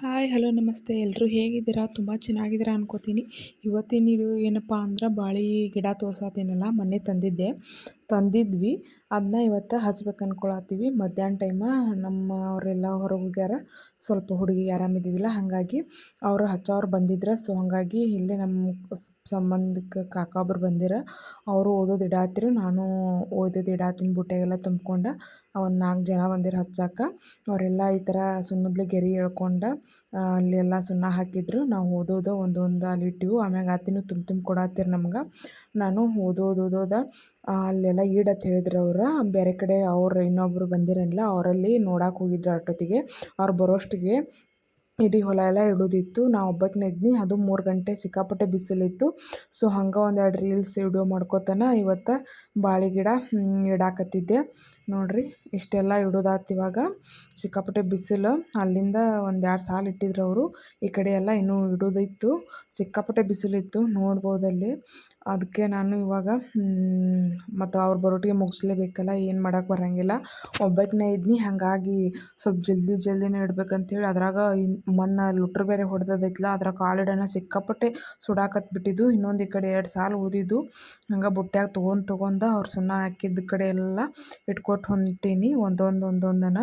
Hi hello ನಮಸ್ತೆ. ಎಲ್ಲರೂ ಹೇಗಿದ್ದೀರಾ? ತುಂಬ ಚೆನ್ನಾಗಿದ್ದೀರಾ ಅನ್ಕೋತೀನಿ. ಇವತ್ತಿನ ವಿಡಿಯೋ ಏನಪ್ಪ ಅಂದ್ರೆ ಬಾಳೆ ಗಿಡ ತೋರ್ಸತ್ತೀನಲ್ಲ ಮೊನ್ನೆ ತಂದಿದ್ದೆ. ತಂದಿದ್ವಿ. ಅದನ್ನ ಇವತ್ತು ಹಚ್ಬೇಕು ಅಂದ್ಕೊಳತ್ತೀವಿ ಮಧ್ಯಾಹ್ನ ಟೈಮ ನಮ್ಮ ಅವರೆಲ್ಲ ಹೊರಗೆ ಹೋಗ್ಯಾರ. ಸ್ವಲ್ಪ ಹುಡುಗಿಗೆ ಆರಾಮಿದ್ದಿದ್ದಿಲ್ಲ ಹಾಗಾಗಿ ಅವರು ಹಚ್ಚೋರು ಬಂದಿದ್ರು. ಸೊ ಹಾಗಾಗಿ ಇಲ್ಲೇ ನಮ್ಮ ಸಂಬಂಧಕ್ಕೆ ಕಾಕ ಒಬ್ರು ಬಂದಿರ. ಅವರು ಓದೋದು ಇಡಾತಿರು. ನಾನು ಓದೋದು ಇಡಾತೀನಿ ಬುಟ್ಟೆಗೆಲ್ಲ ತುಂಬ್ಕೊಂಡು ಒಂದು ನಾಲ್ಕು ಜನ ಬಂದಿರು ಹಚ್ಚಾಕ. ಅವರೆಲ್ಲ ಈ ಥರ ಸುಣ್ಣದ್ಲಿ ಗೆರೆ ಎಳ್ಕೊಂಡು ಅಲ್ಲೆಲ್ಲ ಸುಣ್ಣ ಹಾಕಿದ್ರು. ನಾವು ಓದೋದು ಒಂದೊಂದು ಅಲ್ಲಿ ಇಟ್ಟಿವು. ಆಮ್ಯಾಗ ಆತಿನೂ ತುಂಬ ತುಂಬ ಕೊಡತ್ತಿರು ನಮ್ಗೆ. ನಾನು ಓದೋದು ಓದೋದ ಅಲ್ಲೆಲ್ಲ ಈಡತ್ ಹೇಳಿದ್ರು ಅವ್ರು ಬೇರೆ ಕಡೆ ಅವ್ರು ಇನ್ನೊಬ್ಬರು ಬಂದಿರಲ್ಲ ಅವರಲ್ಲಿ ನೋಡಕ್ಕೆ ಹೋಗಿದ್ರು ಅಷ್ಟೊತ್ತಿಗೆ. ಅವ್ರು ಬರೋಷ್ಟಿಗೆ ಇಡೀ ಹೊಲ ಎಲ್ಲ ಇಡೋದಿತ್ತು. ನಾ ಒಬ್ಬಾಕಿನೇ ಇದ್ನಿ, ಅದು ಮೂರು ಗಂಟೆ ಸಿಕ್ಕಾಪಟ್ಟೆ ಬಿಸಿಲಿತ್ತು. ಸೊ ಹಂಗೆ ಒಂದೆರಡು ರೀಲ್ಸ್ ವಿಡಿಯೋ ಮಾಡ್ಕೋತನ ಇವತ್ತು ಬಾಳೆ ಗಿಡ ಇಡಾಕತ್ತಿದ್ದೆ. ನೋಡಿರಿ, ಇಷ್ಟೆಲ್ಲ ಇಡೋದಾತು ಇವಾಗ. ಸಿಕ್ಕಾಪಟ್ಟೆ ಬಿಸಿಲು, ಅಲ್ಲಿಂದ ಒಂದು ಎರಡು ಸಾಲು ಇಟ್ಟಿದ್ರು ಅವರು. ಈ ಕಡೆ ಎಲ್ಲ ಇನ್ನೂ ಇಡೋದಿತ್ತು. ಸಿಕ್ಕಾಪಟ್ಟೆ ಬಿಸಿಲಿತ್ತು, ನೋಡ್ಬೋದಲ್ಲಿ. ಅದಕ್ಕೆ ನಾನು ಇವಾಗ ಮತ್ತು ಅವ್ರು ಬರೋಟಿಗೆ ಮುಗಿಸ್ಲೇಬೇಕಲ್ಲ, ಏನು ಮಾಡೋಕ್ಕೆ ಬರೋಂಗಿಲ್ಲ. ಒಬ್ಬಾಕಿನೇ ಇದ್ನಿ, ಹಾಗಾಗಿ ಸ್ವಲ್ಪ ಜಲ್ದಿ ಜಲ್ದಿನೇ ಇಡ್ಬೇಕಂತೇಳಿ ಅದ್ರಾಗ ಮಣ್ಣು ಲುಟ್ರ್ ಬೇರೆ ಹೊಡೆದೈತ್ಲ ಅದ್ರಾಗ ಕಾಲಿಡನ ಸಿಕ್ಕಾಪಟ್ಟೆ ಬಿಟ್ಟಿದ್ದು ಇನ್ನೊಂದು ಈ ಕಡೆ ಎರಡು ಸಾಲು ಉಳಿದಿದ್ದು. ಹಂಗೆ ಬುಟ್ಟ್ಯಾಗ ತೊಗೊಂಡು ತೊಗೊಂಡು ಅವ್ರು ಸುಣ್ಣ ಹಾಕಿದ್ದ ಕಡೆ ಎಲ್ಲ ಇಟ್ಕೊಟ್ಟು ಹೊಂಟೀನಿ, ಒಂದೊಂದು ಒಂದೊಂದನ.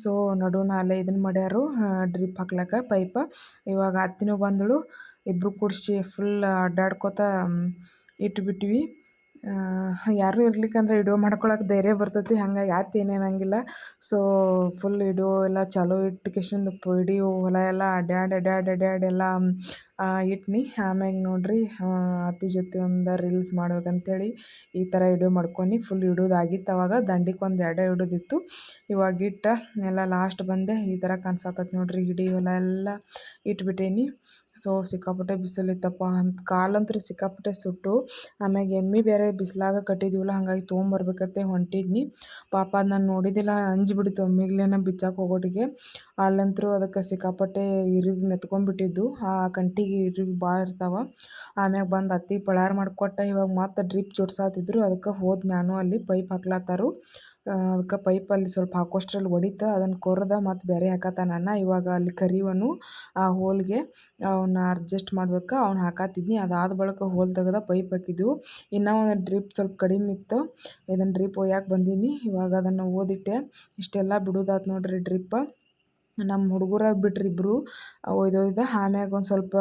ಸೊ ನಡು ಅಲ್ಲೇ ಇದನ್ನ ಮಾಡ್ಯಾರು ಡ್ರಿಪ್ ಹಾಕ್ಲಕ್ಕ ಪೈಪ. ಇವಾಗ ಅತ್ತಿನೂ ಬಂದಳು ಇಬ್ಬರು ಕೂಡಿಸಿ ಫುಲ್ ಅಡ್ಡಾಡ್ಕೋತ ಇಟ್ಬಿಟ್ವಿ. ಯಾರು ಇರ್ಲಿಕ್ಕಂದ್ರೆ ವಿಡಿಯೋ ಮಾಡ್ಕೊಳಕ್ಕೆ ಧೈರ್ಯ ಬರ್ತೈತಿ, ಹಂಗಾಗಿ ಅತ್ತಿ ಏನು ಅನ್ನೋಂಗಿಲ್ಲ ಸೊ ಫುಲ್ ವಿಡಿಯೋ ಎಲ್ಲ ಚಾಲೂ ಇಟ್ಕೇಶಿಂದು ವಿಡಿಯೋ ಹೊಲ ಎಲ್ಲ ಅಡ್ಯಾಡಿ ಅಡ್ಯಾಡಿ, ಅಡ್ಯಾಡ್ ಎಲ್ಲ ಇಟ್ನಿ. ಆಮ್ಯಾಗ ನೋಡ್ರಿ ಅತ್ತಿ ಜೊತೆ ಒಂದು ರೀಲ್ಸ್ ಮಾಡ್ಬೇಕಂತೇಳಿ ಈ ಥರ ವಿಡಿಯೋ ಮಾಡ್ಕೊಂಡು ಫುಲ್ ಇಡೋದಾಗಿತ್ತು ಅವಾಗ, ದಂಡಿಗೆ ಒಂದು ಇಡೋದಿತ್ತು. ಇವಾಗ ಇಟ್ಟ, ಎಲ್ಲ ಲಾಸ್ಟ್ ಬಂದೆ, ಈ ಥರ ಕಾಣ್ಸತ್ತೈತಿ ನೋಡ್ರಿ ಇಡೀ ಹೊಲ ಎಲ್ಲ ಇಟ್ಬಿಟ್ಟೇನಿ. ಸೊ, ಸಿಕ್ಕಾಪಟ್ಟೆ ಬಿಸಿಲಿತ್ತಪ್ಪ. ಅಂತ ಕಾಲಂತೂ ಸಿಕ್ಕಾಪಟ್ಟೆ ಸುಟ್ಟು, ಆಮ್ಯಾಗ ಎಮ್ಮೆ ಬೇರೆ ಬಿಸಿಲಾಗ ಕಟ್ಟಿದ್ದೀವಲ್ಲ ಹಾಗಾಗಿ ತೊಗೊಂಬರ್ಬೇಕತ್ತೆ ಹೊಂಟಿದ್ನಿ. ಪಾಪ ಅದು ನಾನು ನೋಡಿದ್ದಿಲ್ಲ ಅಂಜಿಬಿಡ್ತು ಎಮ್ಮಿಗ್ಲೇನ ಬಿಚ್ಚಾಕೆ ಹೋಗೋಟಿಗೆ. ಅಲ್ಲಂತೂ ಅದಕ್ಕೆ ಸಿಕ್ಕಾಪಟ್ಟೆ ಇರಿವಿ ಮೆತ್ಕೊಂಡ್ಬಿಟ್ಟಿದ್ದು ಆ ಕಂಟಿಗೆ ಇರಿವಿ ಭಾಳ ಇರ್ತಾವ. ಆಮ್ಯಾಗ ಬಂದು ಅತ್ತಿ ಪಳಾರ ಮಾಡಿಕೊಟ್ಟ, ಇವಾಗ ಮತ್ತೆ ಡ್ರಿಪ್ ಜೋಡ್ಸಾತಿದ್ರು, ಅದಕ್ಕೆ ಹೋದ್ ನಾನು ಅಲ್ಲಿ ಪೈಪ್ ಹಾಕ್ಲತ್ತಾರು ಅದಕ್ಕೆ ಪೈಪಲ್ಲಿ ಸ್ವಲ್ಪ ಹಾಕೋಷ್ಟ್ರಲ್ಲಿ ಹೊಡಿತು ಅದನ್ನು ಕೊರ್ದು ಮತ್ತು ಬೇರೆ ಹಾಕತ್ತಾನ ಇವಾಗ ಅಲ್ಲಿ ಕರಿವನು ಆ ಹೋಲ್ಗೆ ಅವನ್ನ ಅಡ್ಜಸ್ಟ್ ಮಾಡ್ಬೇಕು. ಅವ್ನು ಹಾಕತ್ತಿದ್ನಿ ಅದಾದ ಬಳಿಕ ಹೋಲ್ ತೆಗೆದ ಪೈಪ್ ಹಾಕಿದ್ದು ಇನ್ನೂ ಒಂದು ಡ್ರಿಪ್ ಸ್ವಲ್ಪ ಕಡಿಮೆ ಇತ್ತು. ಇದನ್ನು ಡ್ರಿಪ್ ಒಯ್ಯಾಕೆ ಬಂದೀನಿ. ಇವಾಗ ಅದನ್ನು ಓದಿಟ್ಟೆ. ಇಷ್ಟೆಲ್ಲ ಬಿಡೋದಾತು ನೋಡಿರಿ ಡ್ರಿಪ್ಪ ನಮ್ಮ ಹುಡುಗರು ಬಿಟ್ರು ಇಬ್ಬರು ಒಯ್ದು ಒಯ್ದು ಆಮ್ಯಾಗ ಒಂದು ಸ್ವಲ್ಪ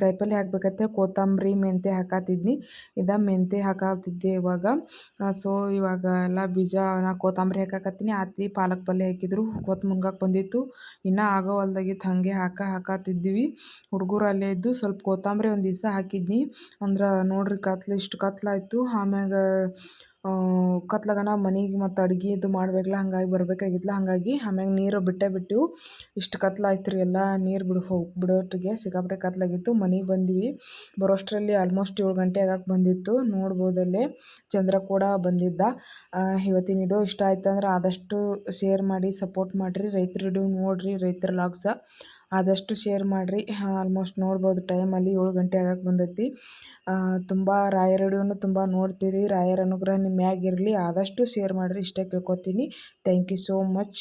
ಕಾಯಿ ಪಲ್ಯ ಹಾಕ್ಬೇಕತ್ತೆ ಕೊತ್ತಂಬರಿ, ಮೆಂತ್ಯ ಹಾಕತ್ತಿದ್ನಿ. ಇದು ಮೆಂತ್ಯ ಹಾಕತ್ತಿದ್ದೆ ಇವಾಗ. ಸೊ, ಇವಾಗ ಎಲ್ಲ ಬೀಜ ನಾ ಕೊತ್ತಂಬರಿ ಹಾಕಾಕತ್ತೀನಿ. ಅತ್ತಿ ಪಾಲಕ್ ಪಲ್ಯ ಹಾಕಿದ್ರು. ಕೊತ್ತು ಮುನ್ಗಕ್ಕೆ ಬಂದಿತ್ತು. ಇನ್ನೂ ಆಗೋ ಹೊಲ್ದಾಗಿತ್ತು ಹಾಗೆ ಹಾಕ ಹಾಕತ್ತಿದ್ವಿ ಹುಡುಗರು ಅಲ್ಲೇ ಇದ್ದು ಸ್ವಲ್ಪ ಕೊತ್ತಂಬರಿ ಒಂದು ದಿವಸ ಹಾಕಿದ್ನಿ. ಅಂದ್ರೆ ನೋಡ್ರಿ ಕತ್ಲು, ಇಷ್ಟು ಕತ್ಲಾಯಿತು. ಆಮ್ಯಾಗ ಕತ್ಲಾಗನ ಮನೆಗೆ ಮತ್ತು ಅಡುಗೆ ಇದು ಮಾಡ್ಬೇಕಲ್ಲ ಹಂಗಾಗಿ ಬರಬೇಕಾಗಿತ್ತಲ್ಲ ಹಾಗಾಗಿ ಆಮ್ಯಾಗ ನೀರು ಬಿಟ್ಟೇ ಬಿಟ್ಟಿವು. ಇಷ್ಟು ಕತ್ಲಾಯ್ತು ರೀ ಎಲ್ಲ, ನೀರು ಬಿಡು ಹೋಗಿ ಬಿಡೋಟ್ಟಿಗೆ ಸಿಕ್ಕಾಪಟ್ಟೆ ಕತ್ಲಾಗಿತ್ತು. ಮನೆಗೆ ಬಂದ್ವಿ. ಬರೋಷ್ಟರಲ್ಲಿ ಆಲ್ಮೋಸ್ಟ್ ಏಳು ಗಂಟೆ ಆಗಕ್ಕೆ ಬಂದಿತ್ತು. ನೋಡ್ಬೋದಲ್ಲೇ ಚಂದ್ರ ಕೂಡ ಬಂದಿದ್ದ ಇವತ್ತಿನ ವಿಡಿಯೋ ಇಷ್ಟ ಆಯ್ತು ಅಂದ್ರೆ ಆದಷ್ಟು ಶೇರ್ ಮಾಡಿ ಸಪೋರ್ಟ್ ಮಾಡಿರಿ. ರೈತರ ವಿಡಿಯೋ ನೋಡಿರಿ, ರೈತರ ಲಾಗ್ಸ. ಆದಷ್ಟು ಶೇರ್ ಮಾಡಿರಿ. ಆಲ್ಮೋಸ್ಟ್ ನೋಡ್ಬೋದು ಟೈಮಲ್ಲಿ ಏಳು ಗಂಟೆ ಆಗಕ್ಕೆ ಬಂದೈತಿ. ತುಂಬ ರಾಯರ ತುಂಬ ನೋಡ್ತೀರಿ. ರಾಯರ ಅನುಗ್ರಹ ನಿಮ್ಮ ಮ್ಯಾಗ ಇರಲಿ. ಆದಷ್ಟು ಶೇರ್ ಮಾಡಿರಿ. ಇಷ್ಟೇ ಕೇಳ್ಕೊತೀನಿ. Thank you so much